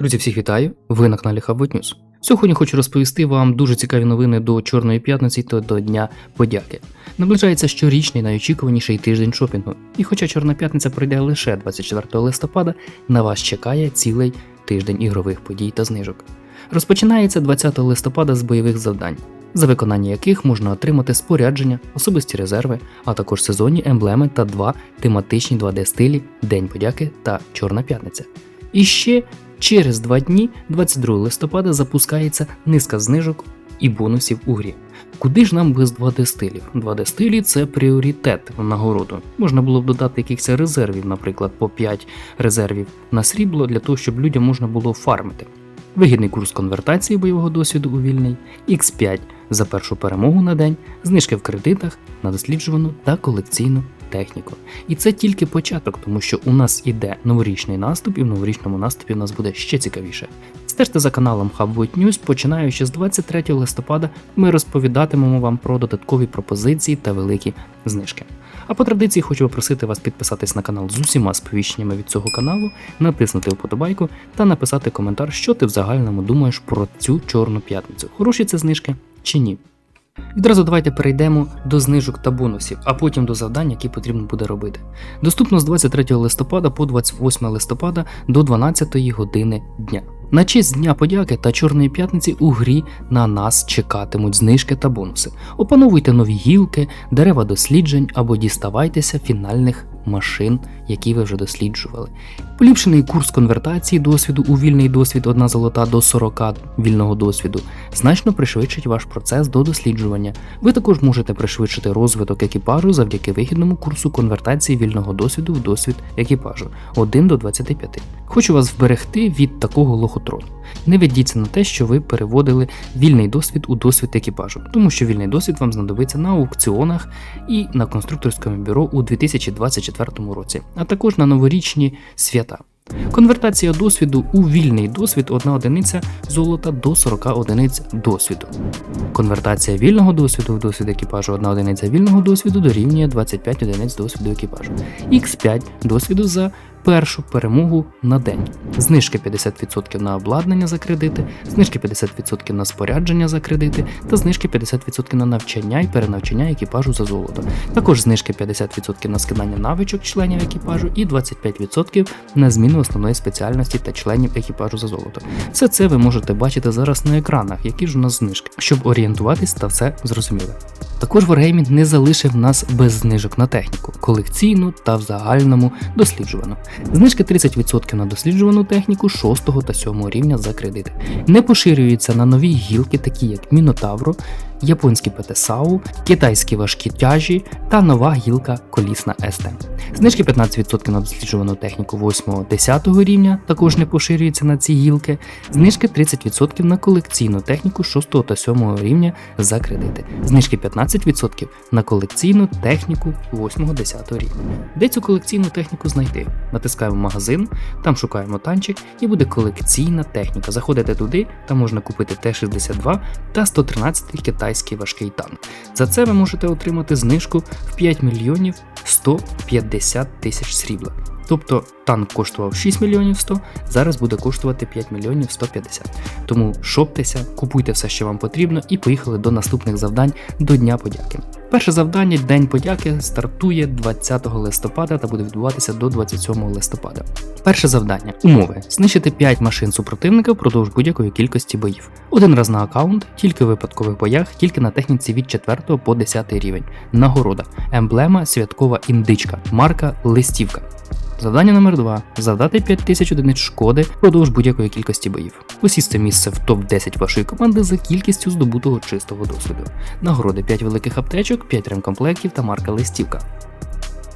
Друзі, всіх вітаю! Ви на каналі Хабот News. Сьогодні хочу розповісти вам дуже цікаві новини до Чорної п'ятниці та до Дня подяки. Наближається щорічний найочікуваніший тиждень шопінгу. І хоча Чорна п'ятниця пройде лише 24 листопада, на вас чекає цілий тиждень ігрових подій та знижок. Розпочинається 20 листопада з бойових завдань, за виконання яких можна отримати спорядження, особисті резерви, а також сезонні емблеми та два тематичні 2D стилі День подяки та Чорна п'ятниця. І ще через два дні, 22 листопада, запускається низка знижок і бонусів у грі. Куди ж нам без 2D стилів? 2D стилі це пріоритет в нагороду. Можна було б додати якихось резервів, наприклад, по 5 резервів на срібло для того, щоб людям можна було фармити. Вигідний курс конвертації бойового досвіду у вільний, X5 за першу перемогу на день, знижки в кредитах на досліджувану та колекційну техніку. І це тільки початок, тому що у нас іде новорічний наступ, і в новорічному наступі у нас буде ще цікавіше. Стежте за каналом Hubwood News, починаючи з 23 листопада, ми розповідатимемо вам про додаткові пропозиції та великі знижки. А по традиції хочу попросити вас підписатись на канал з усіма сповіщеннями від цього каналу, натиснути вподобайку та написати коментар, що ти в загальному думаєш про цю чорну п'ятницю. Хороші це знижки чи ні? Відразу давайте перейдемо до знижок та бонусів, а потім до завдань, які потрібно буде робити. Доступно з 23 листопада по 28 листопада до 12 години дня. На честь Дня подяки та Чорної п'ятниці у грі на нас чекатимуть знижки та бонуси. Опановуйте нові гілки, дерева досліджень або діставайтеся фінальних машин, які ви вже досліджували. Поліпшений курс конвертації досвіду у вільний досвід 1 золота до 40 вільного досвіду значно пришвидшить ваш процес до досліджування. Ви також можете пришвидшити розвиток екіпажу завдяки вигідному курсу конвертації вільного досвіду в досвід екіпажу 1 до 25. Хочу вас вберегти від такого лохотрону. Не ведіться на те, що ви переводили вільний досвід у досвід екіпажу, тому що вільний досвід вам знадобиться на аукціонах і на конструкторському бюро у 2024 році, а також на новорічні свята. Конвертація досвіду у вільний досвід 1 одиниця золота до 40 одиниць досвіду. Конвертація вільного досвіду в досвід екіпажу 1 одиниця вільного досвіду дорівнює 25 одиниць досвіду екіпажу. Х5 досвіду за першу перемогу на день. Знижки 50% на обладнання за кредити, знижки 50% на спорядження за кредити та знижки 50% на навчання і перенавчання екіпажу за золото. Також знижки 50% на скидання навичок членів екіпажу і 25% на зміну основної спеціальності та членів екіпажу за золото. Все це ви можете бачити зараз на екранах, які ж у нас знижки, щоб орієнтуватись та все зрозуміли. Також Wargaming не залишив нас без знижок на техніку, колекційну та в загальному досліджувану. Знижки 30% на досліджувану техніку 6 та 7 рівня за кредити. Не поширюються на нові гілки, такі як Мінотавро, японські ПТСАУ, китайські важкі тяжі та нова гілка колісна СТ. Знижки 15% на досліджувану техніку 8-10 рівня також не поширюються на ці гілки. Знижки 30% на колекційну техніку 6 та 7 рівня за кредити. Знижки 15% на колекційну техніку 8-10 рівня. Де цю колекційну техніку знайти? Натискаємо магазин, там шукаємо танчик і буде колекційна техніка. Заходите туди, там можна купити Т-62 та 113 китайський важкий танк. За це ви можете отримати знижку в 5 мільйонів 150 тисяч срібла. Тобто танк коштував 6 мільйонів 100, зараз буде коштувати 5 мільйонів 150. Тому шоптеся, купуйте все, що вам потрібно, і поїхали до наступних завдань до Дня подяки. Перше завдання День подяки стартує 20 листопада та буде відбуватися до 27 листопада. Перше завдання умови: знищити 5 машин супротивника впродовж будь-якої кількості боїв. Один раз на аккаунт, тільки в випадкових боях, тільки на техніці від 4 по 10 рівень. Нагорода, емблема, святкова індичка, марка, листівка. Завдання номер 2 завдати 5000 одиниць шкоди впродовж будь-якої кількості боїв. Посісти місце в топ-10 вашої команди за кількістю здобутого чистого досвіду. Нагороди 5 великих аптечок, 5 ремкомплектів та марка листівка.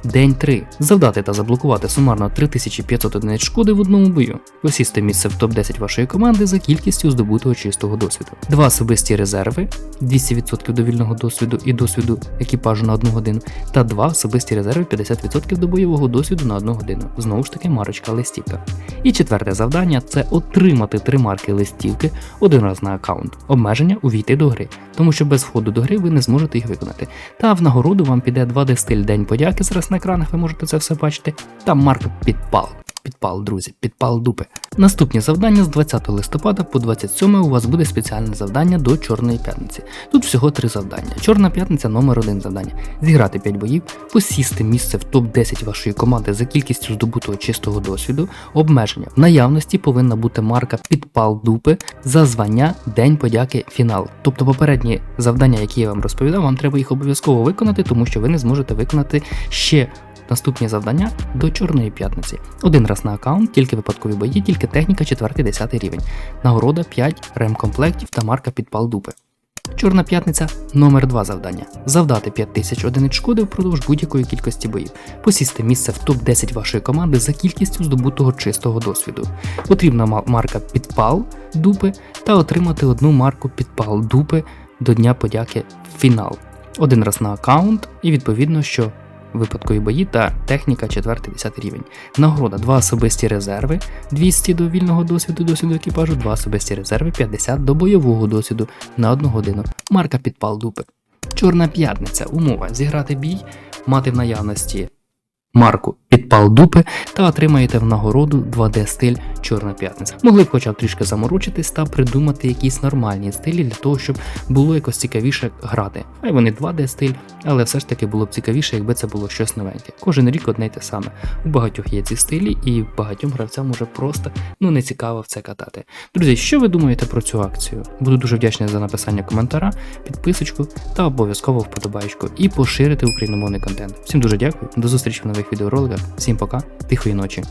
День 3. Завдати та заблокувати сумарно 3500 одиниць шкоди в одному бою. Посісти місце в топ-10 вашої команди за кількістю здобутого чистого досвіду. Два особисті резерви 200% до вільного досвіду і досвіду екіпажу на 1 годину, та два особисті резерви 50% до бойового досвіду на 1 годину. Знову ж таки, марочка листівка. І четверте завдання це отримати три марки листівки один раз на аккаунт. Обмеження увійти до гри, тому що без входу до гри ви не зможете їх виконати. Та в нагороду вам піде 2D стиль День подяки. Зараз на екранах ви можете це все бачити. Та марка підпал. Підпал, друзі, підпал дупи. Наступні завдання з 20 листопада по 27 у вас буде спеціальне завдання до Чорної п'ятниці. Тут всього три завдання. Чорна п'ятниця номер один завдання. Зіграти 5 боїв, посісти місце в топ-10 вашої команди за кількістю здобутого чистого досвіду, обмеження. В наявності повинна бути марка підпал дупи за звання День подяки фінал. Тобто попередні завдання, які я вам розповідав, вам треба їх обов'язково виконати, тому що ви не зможете виконати ще наступні завдання до Чорної п'ятниці. Один раз на аккаунт, тільки випадкові бої, тільки техніка 4-10 рівень. Нагорода 5 ремкомплектів та марка підпал дупи. Чорна п'ятниця номер 2 завдання. Завдати 5000 одиниць шкоди впродовж будь-якої кількості боїв. Посісти місце в топ-10 вашої команди за кількістю здобутого чистого досвіду. Потрібна марка підпал дупи та отримати одну марку підпал дупи до Дня подяки фінал. Один раз на аккаунт, і відповідно, що випадкові бої та техніка 4-10 рівень. Нагорода 2 особисті резерви, 200 до вільного досвіду досвіду екіпажу, 2 особисті резерви, 50 до бойового досвіду на 1 годину. Марка підпал дупи. Чорна п'ятниця. Умова зіграти бій, мати в наявності марку підпал дупи та отримаєте в нагороду 2D стиль Чорна п'ятниця. Могли б хоча б трішки заморочитись та придумати якісь нормальні стилі для того, щоб було якось цікавіше грати. Хай вони 2D стиль, але все ж таки було б цікавіше, якби це було щось новеньке. Кожен рік одне й те саме. У багатьох є ці стилі, і багатьом гравцям може просто ну не цікаво в це катати. Друзі, що ви думаєте про цю акцію? Буду дуже вдячний за написання коментара, підписочку та обов'язково вподобайку і поширити україномовний контент. Всім дуже дякую, до зустрічі в нових відеороликах. Всім пока, тихої ночі.